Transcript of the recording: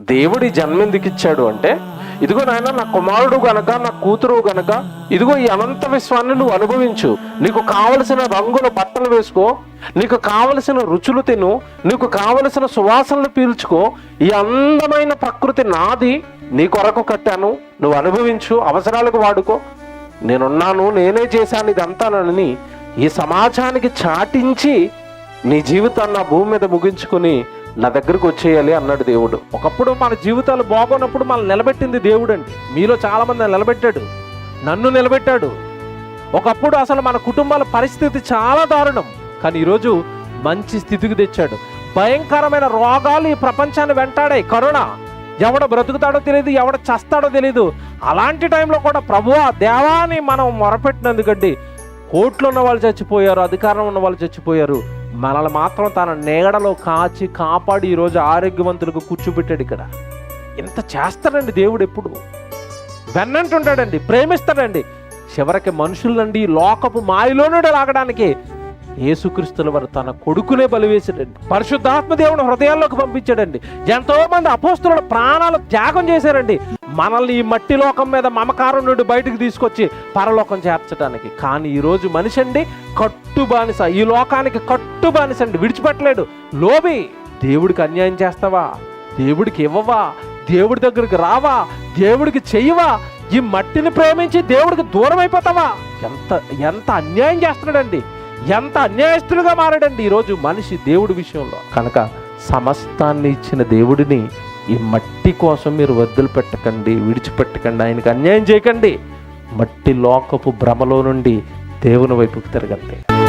దేవుడి జన్మ ఎందుకు ఇచ్చాడు అంటే ఇదిగో నాయన నా కుమారుడు గనక నా కూతురు గనక ఇదిగో ఈ అనంత విశ్వాన్ని నువ్వు అనుభవించు. నీకు కావలసిన రంగుల బట్టలు వేసుకో నీకు కావలసిన రుచులు తిను నీకు కావలసిన సువాసనలు పీల్చుకో ఈ అందమైన ప్రకృతి నాది నీ కొరకు కట్టాను నువ్వు అనుభవించు అవసరాలకు వాడుకో. నేనున్నాను నేనే చేశాను ఇదంతానని ఈ సమాజానికి చాటించి నీ జీవితాన్ని నా భూమి మీద ముగించుకుని నా దగ్గరకు వచ్చేయాలి అన్నాడు దేవుడు. ఒకప్పుడు మన జీవితాలు బాగున్నప్పుడు మనం నిలబెట్టింది దేవుడు అండి మీలో చాలామంది నిలబెట్టాడు. నన్ను నిలబెట్టాడు. ఒకప్పుడు అసలు మన కుటుంబాల పరిస్థితి చాలా దారుణం. కానీ ఈరోజు మంచి స్థితికి తెచ్చాడు. భయంకరమైన రోగాలు ఈ ప్రపంచాన్ని వెంటాడాయి. కరోనా ఎవడ బ్రతుకుతాడో తెలియదు ఎవడ చస్తాడో తెలియదు అలాంటి టైంలో కూడా ప్రభువా దేవాని మనం మొరపెట్టినందుకండి. కోట్లు ఉన్న వాళ్ళు చచ్చిపోయారు అధికారం ఉన్న వాళ్ళు చచ్చిపోయారు. మనల్ని మాత్రం తన నీడలో కాచి కాపాడి ఈరోజు ఆరోగ్యవంతులకు కూర్చోబెట్టాడు ఇక్కడ. ఇంత చేస్తాడండి దేవుడు ఎప్పుడు? వెన్నంటుంటాడండి ప్రేమిస్తాడండి. చివరికి మనుషులండి లోకపు మాయలో నుండి లాగడానికి యేసుక్రీస్తుల వారు తన కొడుకునే బలివేశాడండి. పరిశుద్ధాత్మ దేవుని హృదయాల్లోకి పంపించాడండి. ఎంతోమంది అపోస్తుల ప్రాణాలు త్యాగం చేశారండి. మనల్ని ఈ మట్టి లోకం మీద మమకారం నుండి బయటకు తీసుకొచ్చి పరలోకం చేర్చడానికి. కానీ ఈరోజు మనిషి అండి కట్టు బానిస ఈ లోకానికి కట్టు బానిస అండి. విడిచిపెట్టలేడు. లోబి దేవుడికి అన్యాయం చేస్తావా? దేవుడికి ఇవ్వవా? దేవుడి దగ్గరికి రావా? దేవుడికి చెయ్యవా? ఈ మట్టిని ప్రేమించి దేవుడికి దూరం అయిపోతావా? ఎంత ఎంత అన్యాయం చేస్తున్నాడండి. ఎంత అన్యాయస్తులుగా మారాడండి ఈరోజు మనిషి దేవుడి విషయంలో. కనుక సమస్తాన్ని ఇచ్చిన దేవుడిని ఈ మట్టి కోసం మీరు వద్దులు పెట్టకండి విడిచిపెట్టకండి ఆయనకి అన్యాయం చేయకండి. మట్టి లోకపు భ్రమలో నుండి దేవుని వైపుకి తిరగండి.